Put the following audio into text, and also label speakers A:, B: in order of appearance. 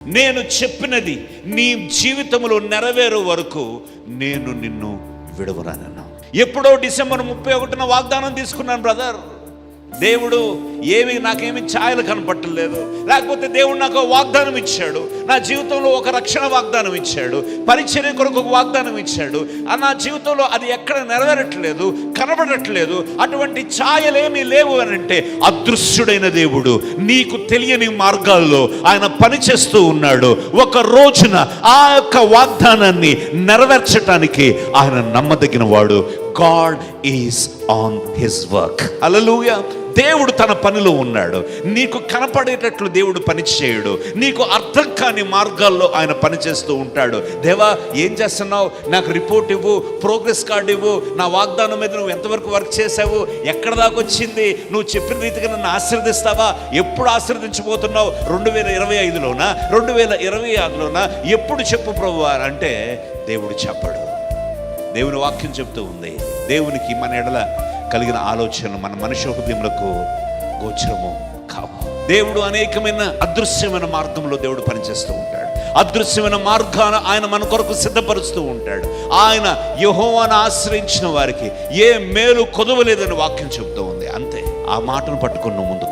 A: నేను చెప్పినది నీ జీవితంలో నెరవేరు వరకు నేను నిన్ను విడవరానన్నా ఎప్పుడో డిసెంబర్ ముప్పై ఒకటిన వాగ్దానం తీసుకున్నాను బ్రదర్. దేవుడు ఏమి నాకేమి ఛాయలు కనపట్టలేదు. లేకపోతే దేవుడు నాకు వాగ్దానం ఇచ్చాడు. నా జీవితంలో ఒక రక్షణ వాగ్దానం ఇచ్చాడు. పరిచర్య కొరకు ఒక వాగ్దానం ఇచ్చాడు. ఆ నా జీవితంలో అది ఎక్కడ నెరవేరట్లేదు కనబడట్లేదు. అటువంటి ఛాయలేమీ లేవు అని అంటే అదృశ్యుడైన దేవుడు నీకు తెలియని మార్గాల్లో ఆయన పనిచేస్తూ ఉన్నాడు. ఒక రోజున ఆ యొక్క వాగ్దానాన్ని నెరవేర్చటానికి ఆయన నమ్మదగిన వాడు God is on his work hallelujah దేవుడు తన పనిలో ఉన్నాడు. నీకు కనపడేటట్లు దేవుడు పని చేయడు. నీకు అర్థం కాని మార్గాల్లో ఆయన పని చేస్తూ ఉంటాడు. దేవా ఏం చేస్తున్నావు? నాకు రిపోర్ట్ ఇవ్వు ప్రోగ్రెస్ కార్డు ఇవ్వు నా వాగ్దానం మీద నువ్వు ఎంతవరకు వర్క్ చేసావు ఎక్కడ దాకా వచ్చింది? నువ్వు చెప్పిన రీతిగా నన్ను ఆశీర్దిస్తావా ఎప్పుడు ఆశీర్దించబోతున్నావు రెండు వేల ఇరవై ఐదులోనా? రెండు వేల ఇరవై ఆరులోనా? ఎప్పుడు చెప్పు ప్రభు అంటే దేవుడు చెప్పడు. దేవుని వాక్యం చెప్తూ ఉంది. దేవునికి మన ఎడల కలిగిన ఆలోచనలు మన మనుష్య హృదయములకు గోచరము కావు. దేవుడు అనేకమైన అదృశ్యమైన మార్గంలో దేవుడు పనిచేస్తూ ఉంటాడు. అదృశ్యమైన మార్గాన ఆయన మన కొరకు సిద్ధపరుస్తూ ఉంటాడు. ఆయన యహోవాను ఆశ్రయించిన వారికి ఏ మేలు కొదవలేదని వాక్యం చెబుతూ ఉంది. అంతే. ఆ మాటను పట్టుకుని నువ్వు ముందుకు